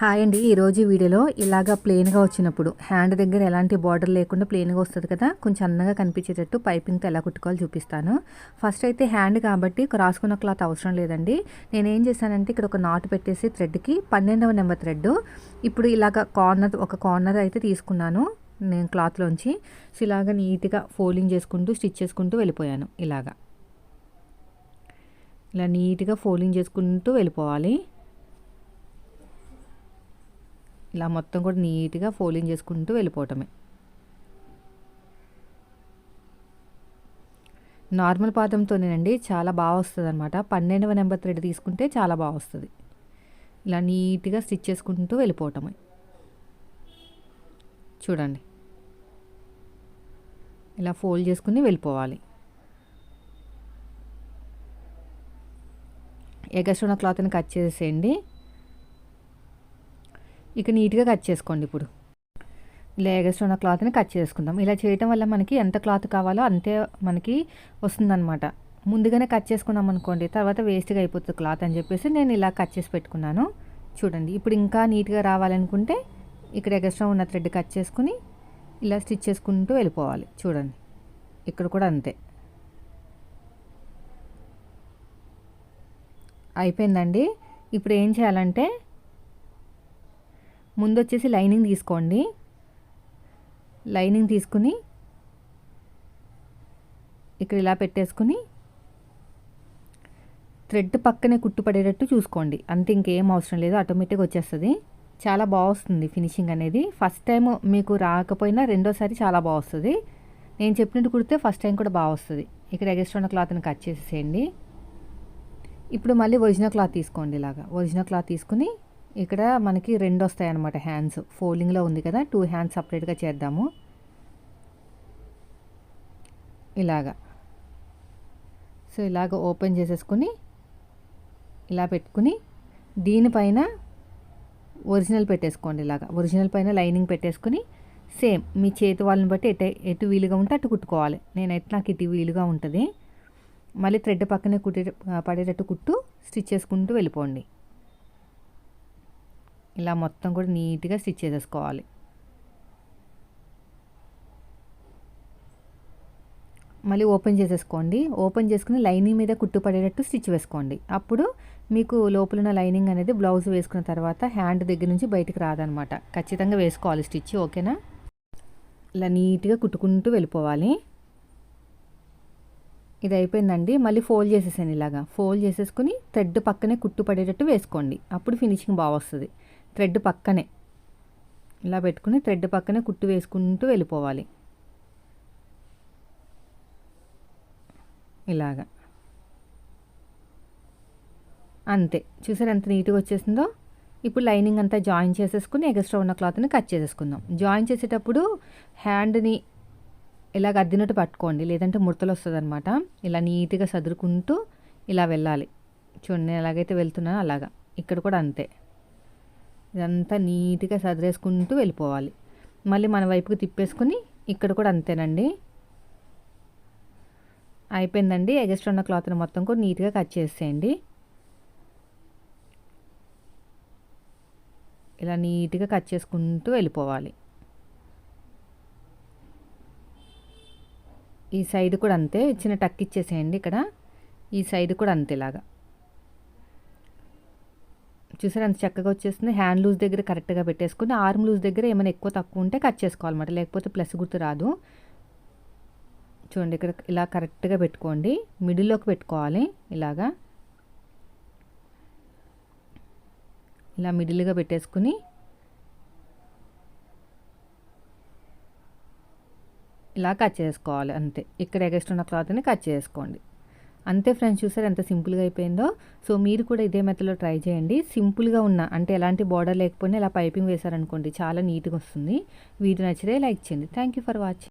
Hi అండి. ఈరోజు వీడియోలో ఇలాగ ప్లెయిన్గా వచ్చినప్పుడు హ్యాండ్ దగ్గర ఎలాంటి బార్డర్ లేకుండా ప్లెయిన్గా వస్తుంది కదా కొంచెం అందంగా కనిపించేటట్టు పైపింగ్తో ఎలా కుట్టుకోవాలో చూపిస్తాను. ఫస్ట్ అయితే హ్యాండ్ కాబట్టి రాసుకున్న క్లాత్ అవసరం లేదండి. నేనేం చేశానంటే ఇక్కడ ఒక నాటు పెట్టేసి థ్రెడ్కి పన్నెండవ నెంబర్ థ్రెడ్ ఇప్పుడు ఇలాగ కార్నర్ ఒక కార్నర్ అయితే తీసుకున్నాను నేను క్లాత్లోంచి సో ఇలాగ నీట్గా ఫోల్డింగ్ చేసుకుంటూ స్టిచ్ చేసుకుంటూ వెళ్ళిపోయాను ఇలాగా. ఇలా నీట్గా ఫోల్డింగ్ చేసుకుంటూ వెళ్ళిపోవాలి. ఇలా మొత్తం కూడా నీట్గా ఫోల్డింగ్ చేసుకుంటూ వెళ్ళిపోవటమే. నార్మల్ పాదంతోనేనండి చాలా బాగా వస్తుంది అనమాట పన్నెండవ నెంబర్ థ్రెడ్ తీసుకుంటే చాలా బాగా వస్తుంది. ఇలా నీట్గా స్టిచ్ చేసుకుంటూ వెళ్ళిపోవటమే. చూడండి. ఇలా ఫోల్డ్ చేసుకుని వెళ్ళిపోవాలి. ఎగస్ట్రా క్లాత్ని కట్ చేసేయండి. ఇక నీట్గా కట్ చేసుకోండి ఇప్పుడు. ఇలా ఉన్న క్లాత్ని కట్ చేసుకుందాం. ఇలా చేయటం వల్ల మనకి ఎంత క్లాత్ కావాలో అంతే మనకి వస్తుందన్నమాట. ముందుగానే కట్ చేసుకున్నాం అనుకోండి తర్వాత వేస్ట్గా అయిపోతుంది క్లాత్ అని చెప్పేసి నేను ఇలా కట్ చేసి పెట్టుకున్నాను. చూడండి ఇప్పుడు ఇంకా నీట్గా రావాలనుకుంటే ఇక్కడ ఎగస్ట్రా ఉన్న థ్రెడ్ కట్ చేసుకుని ఇలా స్టిచ్ చేసుకుంటూ వెళ్ళిపోవాలి. చూడండి ఇక్కడ కూడా అంతే. అయిపోయిందండి. ఇప్పుడు ఏం చేయాలంటే ముందు వచ్చేసి లైనింగ్ తీసుకోండి. లైనింగ్ తీసుకుని ఇక్కడ ఇలా పెట్టేసుకుని థ్రెడ్ పక్కనే కుట్టుపడేటట్టు చూసుకోండి. అంతే ఇంకేం అవసరం లేదు ఆటోమేటిక్గా వచ్చేస్తుంది. చాలా బాగుస్తుంది ఫినిషింగ్ అనేది. ఫస్ట్ టైం మీకు రాకపోయినా రెండోసారి చాలా బాగుస్తుంది. నేను చెప్పినట్టు కుడితే ఫస్ట్ టైం కూడా బాగా వస్తుంది ఇక్కడ ఎగస్ట్రా ఉన్న క్లాత్ని కట్ చేసేసేయండి. ఇప్పుడు మళ్ళీ ఒరిజినల్ క్లాత్ తీసుకోండి ఇలాగా. ఒరిజినల్ క్లాత్ తీసుకుని ఇక్కడ మనకి రెండు వస్తాయి అన్నమాట హ్యాండ్స్ ఫోల్డింగ్లో ఉంది కదా టూ హ్యాండ్స్ సపరేట్గా చేద్దాము. ఇలాగా. సో ఇలాగ ఓపెన్ చేసేసుకుని ఇలా పెట్టుకుని దీనిపైన ఒరిజినల్ పెట్టేసుకోండి ఇలాగా. ఒరిజినల్ పైన లైనింగ్ పెట్టేసుకుని సేమ్ మీ చేతి వాళ్ళని బట్టి ఎటు ఎటు వీలుగా ఉంటే అటు కుట్టుకోవాలి. నేనైతే నాకు ఇటు వీలుగా ఉంటుంది. మళ్ళీ థ్రెడ్ పక్కనే కుట్టే పడేటట్టు కుట్టు స్టిచ్ చేసుకుంటూ వెళ్ళిపోండి. ఇలా మొత్తం కూడా నీట్గా స్టిచ్ చేసేసుకోవాలి. మళ్ళీ ఓపెన్ చేసేసుకోండి. ఓపెన్ చేసుకుని లైనింగ్ మీద కుట్టుపడేటట్టు స్టిచ్ వేసుకోండి. అప్పుడు మీకు లోపల ఉన్న లైనింగ్ అనేది బ్లౌజ్ వేసుకున్న తర్వాత హ్యాండ్ దగ్గర నుంచి బయటకు రాదనమాట. ఖచ్చితంగా వేసుకోవాలి స్టిచ్ ఓకేనా? ఇలా నీట్గా కుట్టుకుంటూ వెళ్ళిపోవాలి. ఇది అయిపోయిందండి. మళ్ళీ ఫోల్డ్ చేసేసాను ఇలాగా. ఫోల్డ్ చేసేసుకుని థ్రెడ్ పక్కనే కుట్టు పడేటట్టు వేసుకోండి. అప్పుడు ఫినిషింగ్ బాగా వస్తుంది. థ్రెడ్ పక్కనే. ఇలా పెట్టుకుని థ్రెడ్ పక్కనే కుట్టు వేసుకుంటూ వెళ్ళిపోవాలి. ఇలాగా. అంతే. చూసారు ఎంత నీట్గా వచ్చేసిందో? ఇప్పుడు లైనింగ్ అంతా జాయిన్ చేసేసుకుని ఎగస్ట్రా ఉన్న క్లాత్ని కట్ చేసేసుకుందాం. జాయిన్ చేసేటప్పుడు హ్యాండ్ని ఇలాగ అద్దినట్టు పట్టుకోండి. లేదంటే ముడతలు వస్తుంది అనమాట ఇలా నీట్గా సదురుకుంటూ ఇలా వెళ్ళాలి. చూడండి ఎలాగైతే వెళ్తున్నానో అలాగా. ఇక్కడ కూడా అంతే. ఇదంతా నీట్గా సదిరేసుకుంటూ వెళ్ళిపోవాలి. మళ్ళీ మన వైపుకి తిప్పేసుకుని ఇక్కడ కూడా అంతేనండి. అయిపోయిందండి. ఎగస్ట్ ఉన్న క్లాత్ని మొత్తం కూడా నీట్గా కట్ చేసేయండి. ఇలా నీట్గా కట్ చేసుకుంటూ వెళ్ళిపోవాలి. ఈ సైడ్ కూడా అంతే. చిన్న టక్ ఇచ్చేసేయండి ఇక్కడ. ఈ సైడ్ కూడా అంతేలాగా చూసారు? అంత చక్కగా వచ్చేస్తుంది. హ్యాండ్ లూజ్ దగ్గర కరెక్ట్గా పెట్టేసుకుని ఆర్మ్ లూజ్ దగ్గర ఏమైనా ఎక్కువ తక్కువ ఉంటే కట్ చేసుకోవాలన్నమాట. లేకపోతే ప్లస్ గుర్తు రాదు. చూడండి ఇక్కడ ఇలా కరెక్ట్గా పెట్టుకోండి. మిడిల్లోకి పెట్టుకోవాలి. ఇలాగా. ఇలా మిడిల్గా పెట్టేసుకుని ఇలా కట్ చేసుకోవాలి. అంతే. ఇక్కడ ఎగస్ట్ ఉన్న క్లాత్ని కట్ చేసుకోండి. అంతే ఫ్రెండ్స్ చూసారు ఎంత సింపుల్గా అయిపోయిందో. సో మీరు కూడా ఇదే మెథడ్లో ట్రై చేయండి. సింపుల్గా ఉన్న అంటే ఎలాంటి బార్డర్ లేకపోయినా ఇలా పైపింగ్ వేశారనుకోండి చాలా నీట్గా వస్తుంది. వీడియో నచ్చితే లైక్ చేయండి. Thank you for watching